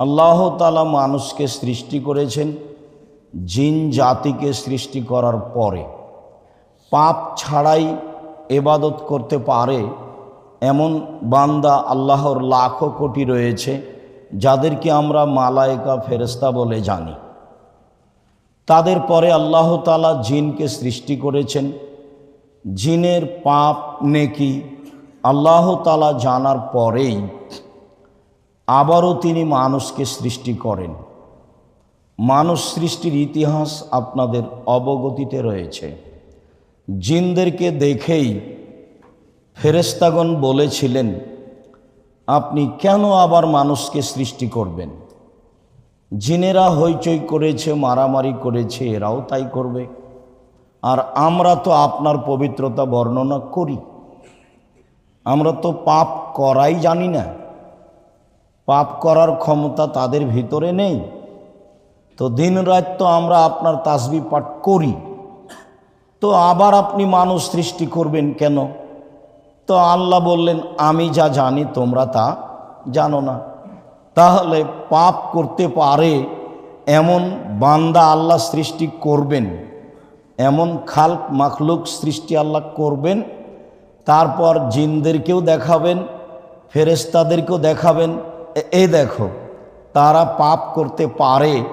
আল্লাহ তালা মানুষকে সৃষ্টি করেছেন জিন জাতিকে সৃষ্টি করার পরে। পাপ ছাড়াই এবাদত করতে পারে এমন বান্দা আল্লাহর লাখো কোটি রয়েছে যাদেরকে আমরা মালায়কা ফেরেস্তা বলে জানি। তাদের পরে আল্লাহ তালা জিনকে সৃষ্টি করেছেন। জিনের পাপ নেকি আল্লাহ তালা জানার পরেই আবারও তিনি মানুষকে সৃষ্টি করেন। মানুষ সৃষ্টির ইতিহাস আপনাদের অবগতিতে রয়েছে। জিনদেরকে দেখেই ফেরেস্তাগণ বলেছিলেন, আপনি কেন আবার মানুষকে সৃষ্টি করবেন? জিনেরা হইচই করেছে, মারামারি করেছে, এরাও তাই করবে। আর আমরা তো আপনার পবিত্রতা বর্ণনা করি। আমরা তো পাপ করাই জানি না। পাপ করার ক্ষমতা তাদের ভিতরে নেই। তো দিন রাত তো আমরা আপনার তাসবি পাঠ করি। তো আবার আপনি মানুষ সৃষ্টি করবেন কেন? তো আল্লাহ বললেন, আমি যা জানি তোমরা তা জানো না। তাহলে পাপ করতে পারে এমন বান্দা আল্লাহ সৃষ্টি করবেন, এমন খাল মাখলুক সৃষ্টি আল্লাহ করবেন। তারপর জিনদেরকেও দেখাবেন ফেরেস্তাদেরকেও দেখাবেন এই দেখো, তারা পাপ করতে পারে,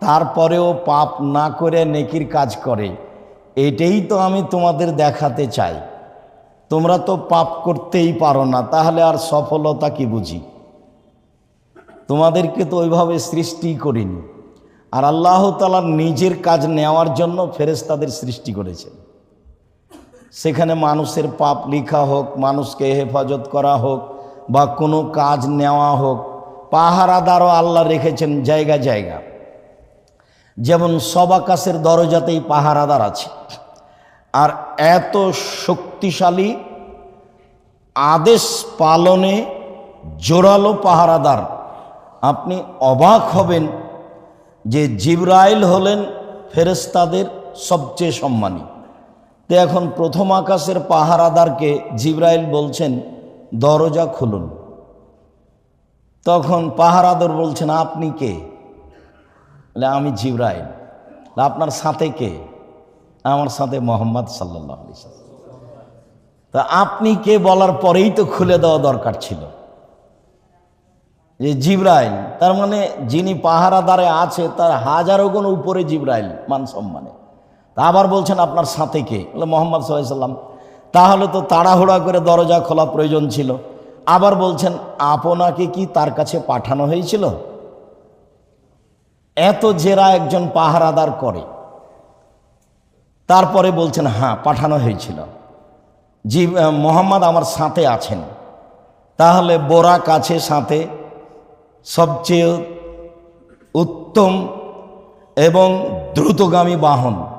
তারপরেও পাপ না করে নেকির কাজ করে। এটাই তো আমি তোমাদের দেখাতে চাই। তোমরা তো পাপ করতেই পারো না, তাহলে আর সফলতা কি বুঝি? তোমাদেরকে তো ওইভাবে সৃষ্টি করিনি। আর আল্লাহ তালার নিজের কাজ নেওয়ার জন্য ফেরেস্তাদের সৃষ্টি করেছেন। সেখানে মানুষের পাপ লিখা হোক, মানুষকে হেফাজত করা হোক বা কোনো কাজ নেওয়া হোক, পাহারাদারও আল্লাহ রেখেছেন জায়গা জায়গা। যেমন সবাকাশের দরজাতেই পাহারাদার আছে। আর এত শক্তিশালী আদেশ পালনে জোরালো পাহারাদার। আপনি অবাক হবেন যে জিব্রাইল হলেন ফেরেস্তাদের সবচেয়ে সম্মানী। তো এখন প্রথম আকাশের পাহারাদারকে জিব্রাইল বলছেন দরজা খুলুন। তখন পাহারাদর বলছেন আপনি কে? বলে, আমি জিব্রাইল। আপনার সাথে কে? আমার সাথে মোহাম্মদ সাল্লাহ আলি তা আপনি কে বলার পরেই তো খুলে দেওয়া দরকার ছিল। যে জিব্রাইল তার মানে যিনি পাহারাদারে আছে তার হাজারো গুণ উপরে জিব্রাইল মান সম্মানে। তা আবার বলছেন আপনার সাথে কে? বলে মোহাম্মদ সাল্লাম তাহলে তো তাড়াহুড়া করে দরজা খোলা প্রয়োজন ছিল। আবার বলছেন, আপনাকে কি তার কাছে পাঠানো হয়েছিল? এত জেরা একজন পাহারাদার করে। তারপরে বলছেন হ্যাঁ পাঠানো হয়েছিল। জি, মোহাম্মদ আমার সাথে আছেন। তাহলে বোরা কাছে সাথে। সবচেয়ে উত্তম এবং দ্রুতগামী বাহন।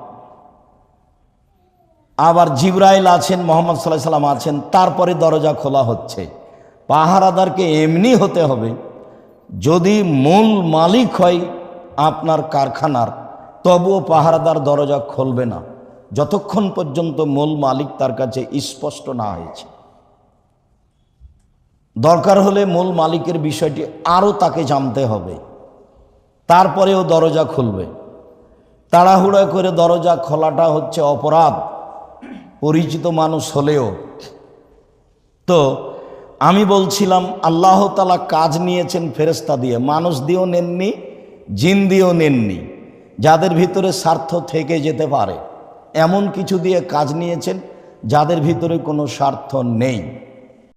আবার জিব্রাইল আছেন, মোহাম্মদ সাল্লাহ সাল্লাম আছেন, তারপরে দরজা খোলা হচ্ছে। পাহারাদারকে এমনি হতে হবে। যদি মূল মালিক হয় আপনার কারখানার, তবুও পাহারাদার দরজা খুলবে না। যতক্ষণ পর্যন্ত মূল মালিক তার কাছে স্পষ্ট না হয়েছে। দরকার হলে মূল মালিকের বিষয়টি আরও তাকে জানতে হবে। তারপরেও দরজা খুলবে। তাড়াহুড়া করে দরজা খোলাটা হচ্ছে অপরাধ। পরিচিত মানুষ হলেও। তো আমি বলছিলাম, আল্লাহ তালা কাজ নিয়েছেন ফেরেস্তা দিয়ে, মানুষ দিয়েও নেননি, জিন দিয়েও নেননি, যাদের ভিতরে স্বার্থ থেকে যেতে পারে। এমন কিছু দিয়ে কাজ নিয়েছেন, যাদের ভিতরে কোনো স্বার্থ নেই।